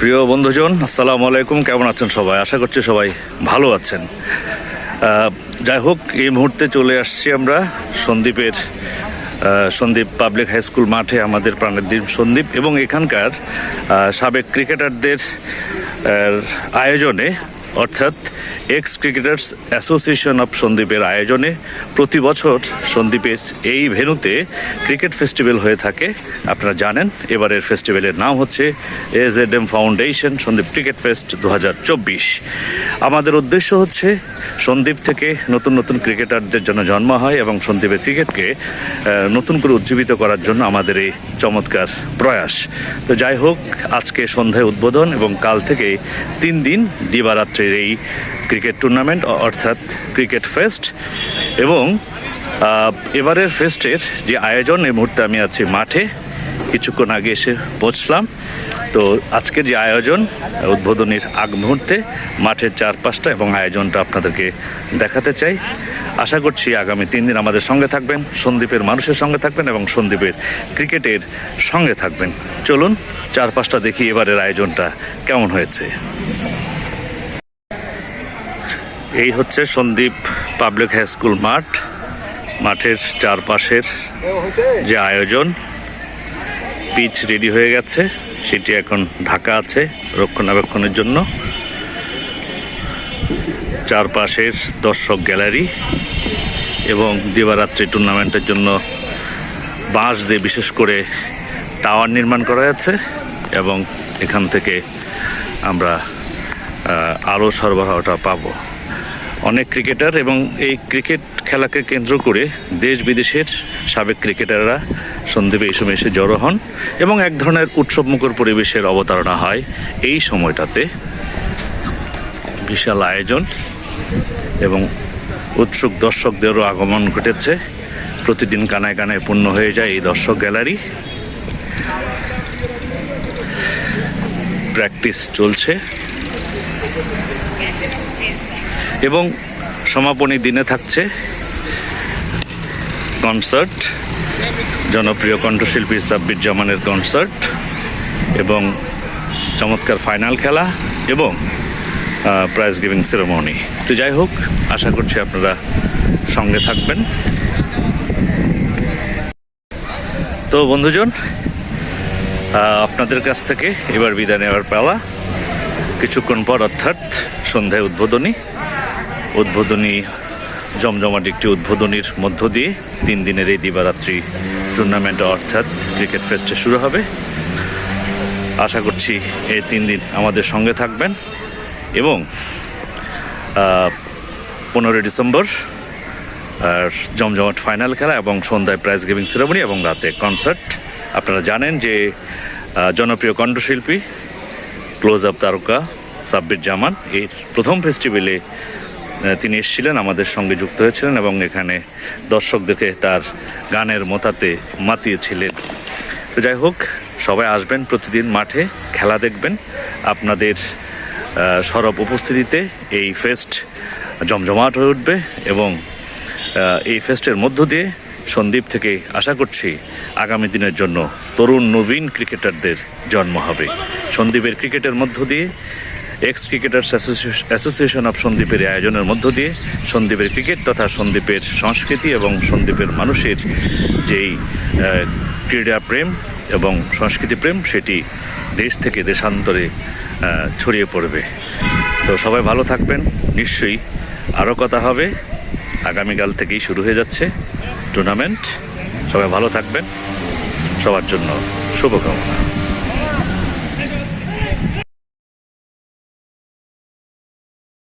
প্রিয় বন্ধুজন, আসসালামু আলাইকুম। কেমন আছেন সবাই? আশা করছি সবাই ভালো আছেন। যাই হোক, এই মুহূর্তে চলে আসছি আমরা সন্দীপের সন্দীপ পাবলিক হাই স্কুল মাঠে আমাদের প্রাণের দ্বীপ সন্দীপ এবং এখানকার সাবেক ক্রিকেটারদের আয়োজনে অর্থাৎ এক্স ক্রিকেটার্স অ্যাসোসিয়েশন অফ সন্দীপের আয়োজনে প্রতি বছর সন্দীপের এই ভেন্যুতে ক্রিকেট ফেস্টিভ্যাল হয়ে থাকে। আপনারা জানেন, এবারের ফেস্টিভ্যালের নাম হচ্ছে A Z M foundation Sandwip cricket fest দু হাজার চব্বিশ। আমাদের উদ্দেশ্য হচ্ছে সন্দীপ থেকে নতুন নতুন ক্রিকেটারদের জন্য জন্ম হয় এবং সন্দীপের ক্রিকেটকে নতুন করে উজ্জীবিত করার জন্য আমাদের এই চমৎকার প্রয়াস। তো যাই হোক, আজকে সন্ধ্যায় উদ্বোধন এবং কাল থেকে তিন দিন দিবারাত্রির এই ক্রিকেট টুর্নামেন্ট অর্থাৎ ক্রিকেট ফেস্ট। এবং এবারের ফেস্টের যে আয়োজন, এই মুহূর্তে আমি আছি মাঠে। কিছুক্ষণ আগে এসে পৌঁছলাম তো আজকের যে আয়োজন, উদ্বোধনীর আগ মুহূর্তে মাঠের চারপাশটা এবং আয়োজনটা আপনাদেরকে দেখাতে চাই। আশা করছি আগামী তিন দিন আমাদের সঙ্গে থাকবেন, সন্দীপের মানুষের সঙ্গে থাকবেন এবং সন্দীপের ক্রিকেটের সঙ্গে থাকবেন। চলুন, চারপাশটা দেখি এবারের আয়োজনটা কেমন হয়েছে। এই হচ্ছে সন্দীপ পাবলিক হাই স্কুল মাঠ, মাঠের চারপাশের যে আয়োজন। পিচ রেডি হয়ে গেছে, সেটি এখন ঢাকা আছে রক্ষণাবেক্ষণের জন্য। চারপাশের দর্শক গ্যালারি এবং দিবারাত্রি টুর্নামেন্টের জন্য বাঁশ দিয়ে বিশেষ করে টাওয়ার নির্মাণ করা আছে এবং এখান থেকে আমরা আলো সরবরাহটা পাবো। অনেক ক্রিকেটার এবং এই ক্রিকেট খেলাকে কেন্দ্র করে দেশ বিদেশের সাবেক ক্রিকেটাররা সন্দীপে এই সময় এসে জড়ো হন এবং এক ধরনের উৎসবমুখর পরিবেশের অবতারণা হয় এই সময়টাতে। বিশাল আয়োজন এবং উৎসুক দর্শকদেরও আগমন ঘটেছে। প্রতিদিন কানায় কানায় পূর্ণ হয়ে যায় এই দর্শক গ্যালারি। প্র্যাকটিস চলছে। এবং সমাপনী দিনে থাকছে কনসার্ট, জনপ্রিয় কণ্ঠশিল্পী সাব্বির জামানের কনসার্ট এবং চমৎকার ফাইনাল খেলা এবং প্রাইজ গিভিং সেরেমনি তো যাই হোক, আশা করছি আপনারা সঙ্গে থাকবেন। তো বন্ধুজন আপনাদের কাছ থেকে এবার বিদায় নেওয়ার পালা। কিছুক্ষণ পর অর্থাৎ সন্ধ্যায় উদ্বোধনী। উদ্বোধনী, জমজমাট একটি উদ্বোধনীর মধ্য দিয়ে তিন দিনের এই দিবারাত্রি টুর্নামেন্ট অর্থাৎ ক্রিকেট ফেস্টে শুরু হবে। আশা করছি এই তিন দিন আমাদের সঙ্গে থাকবেন এবং পনেরোই ডিসেম্বর, আর জমজমাট ফাইনাল খেলা এবং সন্ধ্যায় প্রাইজ গিভিং সেরেমনি এবং রাতে কনসার্ট আপনারা জানেন যে জনপ্রিয় কণ্ঠশিল্পী ক্লোজ আপ তারকা সাব্বির জামান, এর প্রথম ফেস্টিভ্যালে তিনি এসেছিলেন, আমাদের সঙ্গে যুক্ত হয়েছিলেন এবং এখানে দর্শকদেরকে তার গানের মোতাতে মাতিয়েছিলেন। তো যাই হোক, সবাই আসবেন প্রতিদিন মাঠে, খেলা দেখবেন। আপনাদের সরব উপস্থিতিতে এই ফেস্ট জমজমাট হয়ে উঠবে এবং এই ফেস্টের মধ্য দিয়ে সন্দীপ থেকে আশা করছি আগামী দিনের জন্য তরুণ নবীন ক্রিকেটারদের জন্ম হবে। সন্দীপের ক্রিকেটের মধ্য দিয়ে এক্স ক্রিকেটার্স অ্যাসোসিয়েশন অফ সন্দীপের আয়োজনের মধ্য দিয়ে সন্দীপের ক্রিকেট তথা সন্দীপের সংস্কৃতি এবং সন্দীপের মানুষের যেই ক্রীড়া প্রেম এবং সংস্কৃতি প্রেম, সেটি দেশ থেকে দেশান্তরে ছড়িয়ে পড়বে। তো সবাই ভালো থাকবেন। নিশ্চয়ই আরও কথা হবে। আগামীকাল থেকেই শুরু হয়ে যাচ্ছে টুর্নামেন্ট সবাই ভালো থাকবেন। সবার জন্য শুভকামনা।